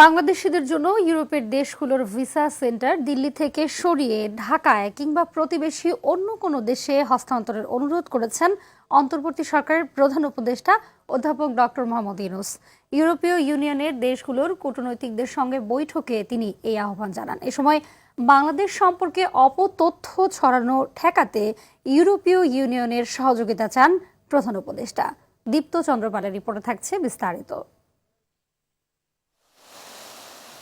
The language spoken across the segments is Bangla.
বাংলাদেশিদের জন্য ইউরোপের দেশগুলোর ভিসা সেন্টার দিল্লি থেকে সরিয়ে ঢাকায় কিংবা প্রতিবেশী অন্য কোনো দেশে হস্তান্তরের অনুরোধ করেছেন অন্তর্বর্তী সরকারের প্রধান উপদেষ্টা অধ্যাপক ডক্টর মোহাম্মদ ইউনুস। ইউরোপীয় ইউনিয়নের দেশগুলোর কূটনৈতিকদের সঙ্গে বৈঠকে তিনি এই আহ্বান জানান। এ সময় বাংলাদেশ সম্পর্কে অপতথ্য ছড়ানো ঠেকাতে ইউরোপীয় ইউনিয়নের সহযোগিতা চান প্রধান উপদেষ্টা। দীপ্ত চন্দ্রপালের রিপোর্টে থাকছে বিস্তারিত।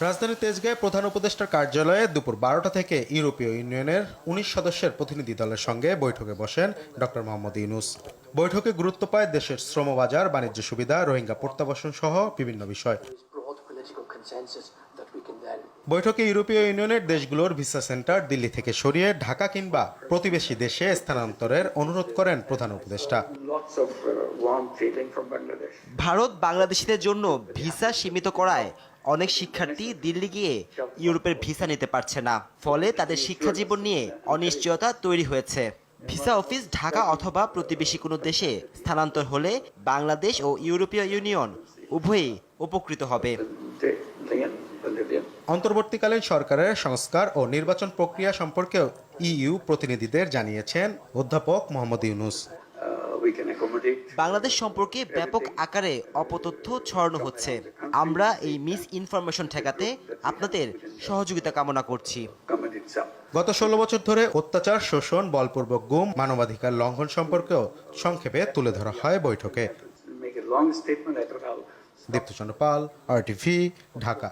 রাজধানী তেজগাঁয়ে প্রধান উপদেষ্টার কার্যালয়ে দুপুর বারোটা থেকে ইউরোপীয় ইউনিয়নের উনিশ সদস্যের প্রতিনিধি দলের সঙ্গে বৈঠকে বসেন ডক্টর মোহাম্মদ ইউনুস। বৈঠকে গুরুত্ব পায় দেশের শ্রমবাজার বাণিজ্য সুবিধা রোহিঙ্গা প্রত্যাবাসন সহ বিভিন্ন বিষয়। বৈঠকে ইউরোপীয় ইউনিয়নের দেশগুলোর ভিসা সেন্টার দিল্লি থেকে সরিয়ে ঢাকা কিংবা প্রতিবেশী দেশে স্থানান্তরের অনুরোধ করেন প্রধান উপদেষ্টা। Uh. ভারত বাংলাদেশিদের জন্য ভিসা সীমিত করায় অনেক শিক্ষার্থী দিল্লি গিয়ে ইউরোপের ভিসা নিতে পারছে না। ফলে তাদের শিক্ষা জীবন নিয়ে অনিশ্চয়তা তৈরি হয়েছে। ভিসা অফিস ঢাকা অথবা প্রতিবেশী কোনো দেশে স্থানান্তর হলে বাংলাদেশ ও ইউরোপীয় ইউনিয়ন উভয়ই উপকৃত হবে. অন্তর্বর্তীকালীন সরকারের সংস্কার ও নির্বাচন প্রক্রিয়া সম্পর্কেও ইইউ প্রতিনিধিদের জানিয়েছেন অধ্যাপক মোহাম্মদ ইউনুস। বাংলাদেশ সম্পর্কে ব্যাপক আকারে অপতথ্য ছড়ানো হচ্ছে। আমরা এই মিস ইনফরমেশন ঠেকাতে আপনাদের সহযোগিতা কামনা করছি। গত ষোলো বছর ধরে অত্যাচার শোষণ বলপূর্বক গুম মানবাধিকার লঙ্ঘন সম্পর্কেও সংক্ষেপে তুলে ধরা হয় বৈঠকে। দীপ্তচন্দ্র পাল আর ঢাকা।